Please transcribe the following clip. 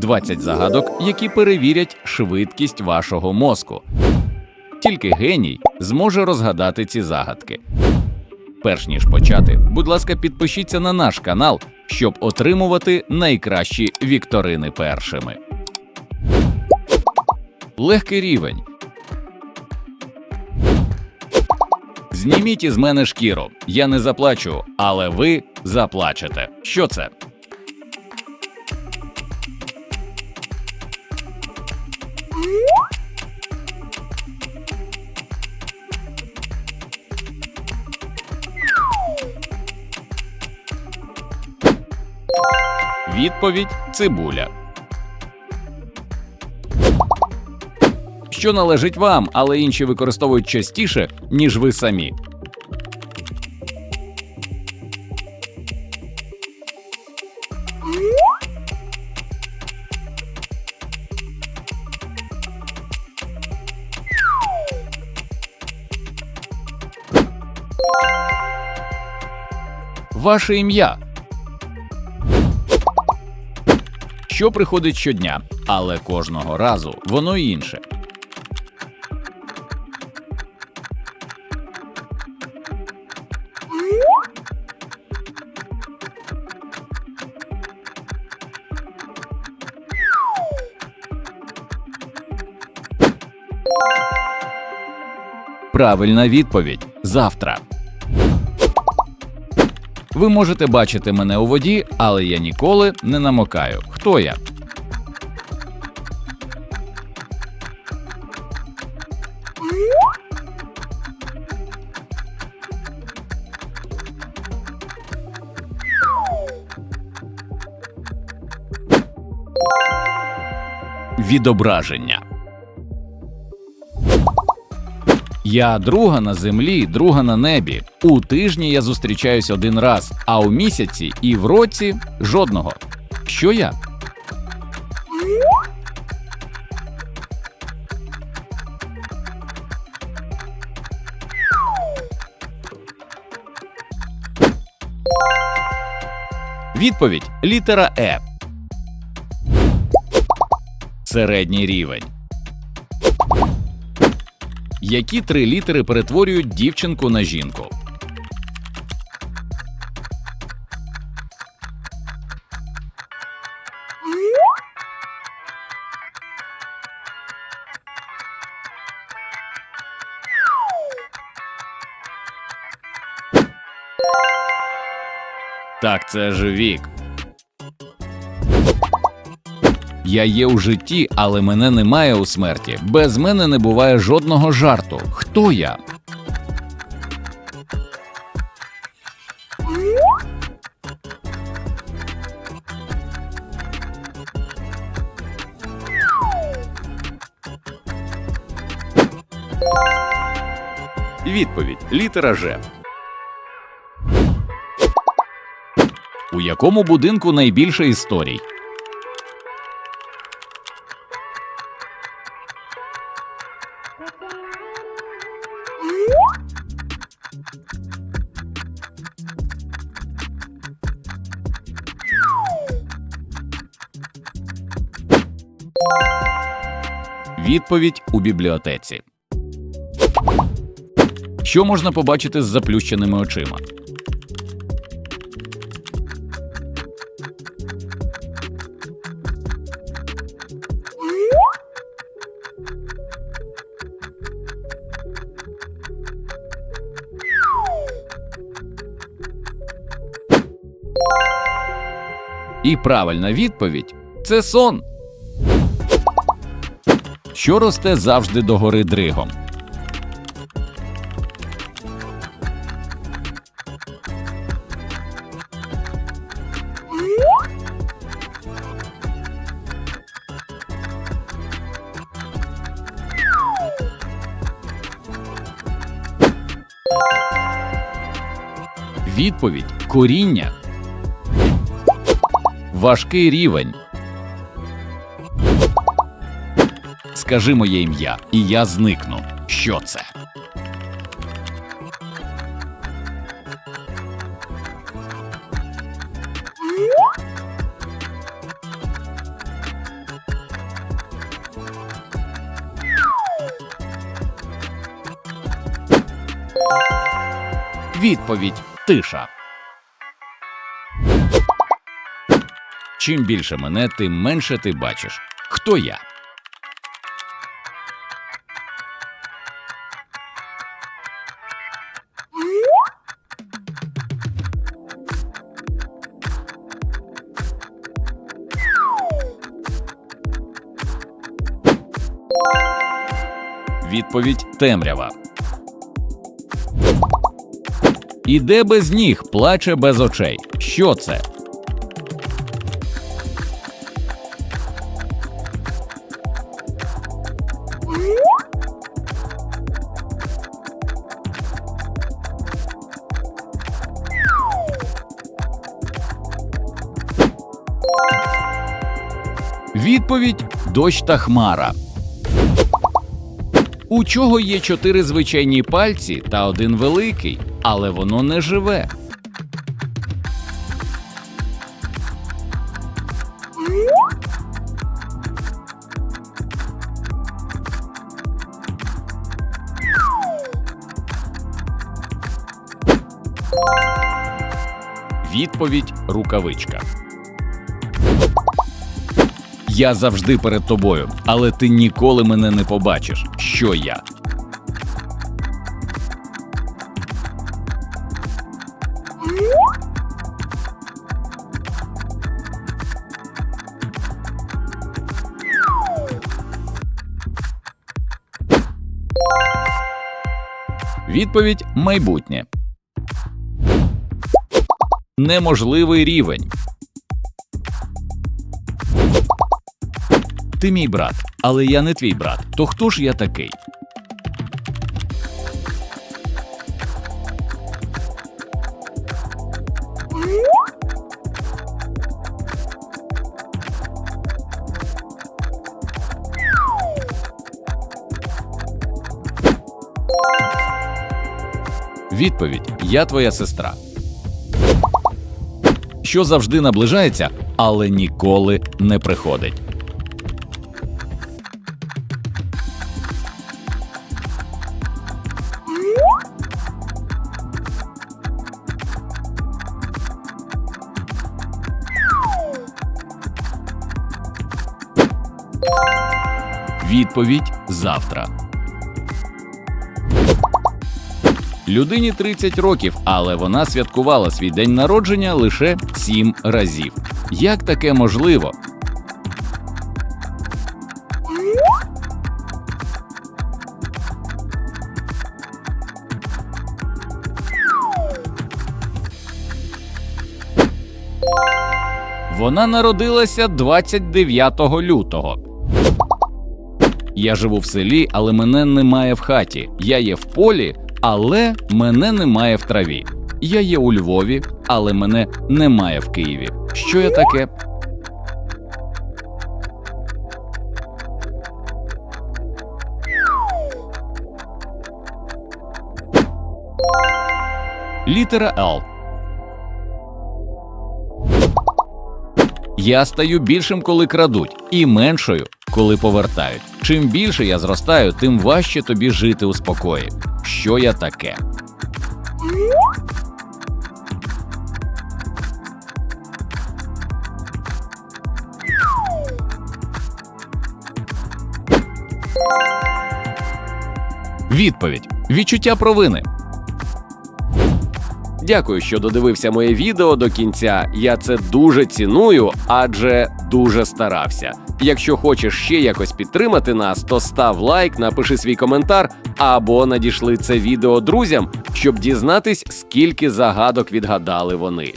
20 загадок, які перевірять швидкість вашого мозку. Тільки геній зможе розгадати ці загадки. Перш ніж почати, будь ласка, підпишіться на наш канал, щоб отримувати найкращі вікторини першими. Легкий рівень. Зніміть із мене шкіру. Я не заплачу, але ви заплачете. Що це? Відповідь цибуля. Що належить вам, але інші використовують частіше, ніж ви самі. Ваше ім'я. Що приходить щодня, але кожного разу воно інше. Правильна відповідь завтра. Ви можете бачити мене у воді, але я ніколи не намокаю. Хто я? Відображення. Я друга на землі, друга на небі. У тижні я зустрічаюсь один раз, а у місяці і в році жодного. Що я? Відповідь літера Е. Середній рівень. Які три літери перетворюють дівчинку на жінку? Так, це ж вік. Я є у житті, але мене немає у смерті. Без мене не буває жодного жарту. Хто я? Відповідь літера Ж. У якому будинку найбільше історій? Відповідь у бібліотеці. Що можна побачити з заплющеними очима? І правильна відповідь це сон. Що росте завжди догори дригом? Відповідь коріння. Важкий рівень. Скажи моє ім'я, і я зникну. Що це? Відповідь тиша. Чим більше мене, тим менше ти бачиш. Хто я? Відповідь темрява. Іде без ніг, плаче без очей. Що це? Відповідь дощ та хмара. У чого є чотири звичайні пальці та один великий, але воно не живе. Відповідь рукавичка. Я завжди перед тобою, але ти ніколи мене не побачиш. Що я? Відповідь майбутнє. Неможливий рівень. Ти мій брат, але я не твій брат. То хто ж я такий? Відповідь Я твоя сестра. Що завжди наближається, але ніколи не приходить. Відповідь завтра. Людині 30 років, але вона святкувала свій день народження лише 7 разів. Як таке можливо? Вона народилася 29 лютого. Я живу в селі, але мене немає в хаті. Я є в полі, але мене немає в траві. Я є у Львові, але мене немає в Києві. Що я таке? Літера Л. Я стаю більшим, коли крадуть, і меншою, коли повертають. Чим більше я зростаю, тим важче тобі жити у спокої. Що я таке? Відповідь: відчуття провини. Дякую, що додивився моє відео до кінця. Я це дуже ціную, адже дуже старався. Якщо хочеш ще якось підтримати нас, то став лайк, напиши свій коментар або надішли це відео друзям, щоб дізнатись, скільки загадок відгадали вони.